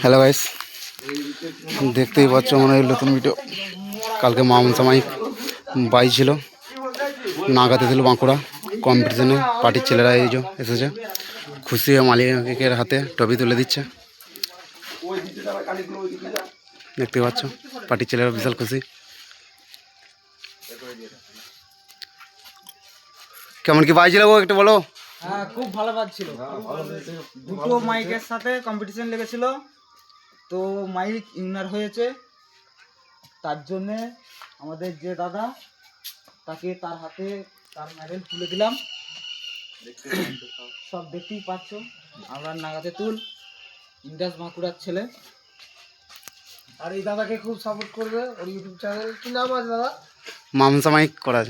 Hello guys দেখতেই পাচ্ছ মনে হয় নতুন ভিডিও কালকে মামুন সামাই বাই ছিল। নাগাতে দিল বাঁকুড়া। কম্পিটিশনে পার্টির ছেলেরা এই যে এসেছে। খুশি হয়ে মালিকের হাতে টপি তুলে দিচ্ছে। দেখতে পাচ্ছ পার্টির ছেলেরা বিশাল খুশি। কেমন কি বাই ছিল একটু বলো? হ্যাঁ খুব ভালো বাজছিল দুটো মাইকের সাথে কম্পিটিশন লেগেছিল। তো মাইক উইনার হয়েছে। তার জন্যে আমাদের যে দাদা তাকে তার হাতে তার মেডেল তুলে দিলাম। সব দেখতেই পাচ্ছ। আমরা নাগাতে তুল। ইন্দাস বাঁকুড়ার ছেলে। আর এই দাদাকে খুব সাপোর্ট করবে ওর ইউটিউব চ্যানেল কি নাম আছে দাদা? মামুন সামাই করা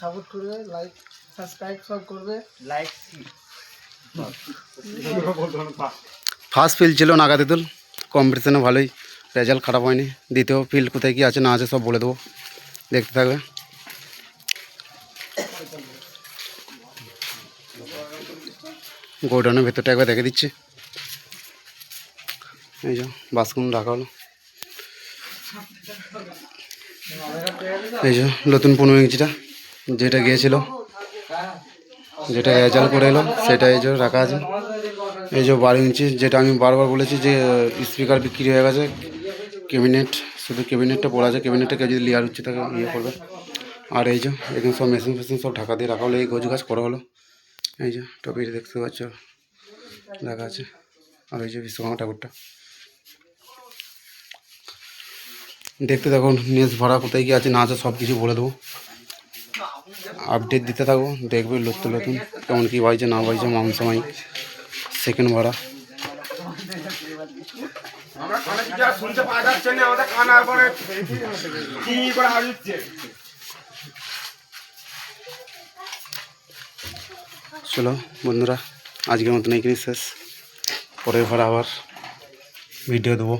সাপোর্ট করবে লাইক সাবস্ক্রাইব সব করবে। লাইক ফার্স্ট ফিল ছিল নাগাতে তুল কম্পিটিশনে ভালোই। রেজাল্ট খারাপ হয়নি। দ্বিতীয় ফিল্ড কোথায় কি আছে না আছে সব বলে দেবো। দেখতে থাকবে। গোডাউনের ভেতরটা একবার দেখে দিচ্ছি। এই যে বাসকুন রাখা হলো। এই যে নতুন পনেরো ইঞ্চিটা যেটা গিয়েছিল। যেটা রেজাল্ট করে এলাম সেটা এই যে রাখা আছে। এই যে বারো ইঞ্চি যেটা আমি বারবার বলেছি যে স্পিকার বিক্রি হয়ে গেছে ক্যাবিনেট শুধু ক্যাবিনেটটা পড়া আছে ক্যাবিনেটটা কেউ যদি লেয়ার উচ্চ তাকে ইয়ে করবে। আর এই যে, এখানে সব মেশিন ফেশিন সব ঢাকা দিয়ে রাখা হলো, এই গোছ গাছ করা হলো। এই যে টপিক দেখতে পাচ্ছ দেখা আছে। আর এই যে বিশ্বকর্মা ঠাকুরটা। দেখতে থাকো নেক্সট ভাড়া কোথায় কি আছে, না আছে সব কিছু বলে দেবো। আপডেট দিতে থাকো দেখবে নতুন নতুন কেমন কী বাজছে না বাজছে মাংস মাই সেকেন্ড ভাড়া চলো বন্ধুরা আজকের মতন এখানেই শেষ। পরের ভাড়া আবার ভিডিও দেবো।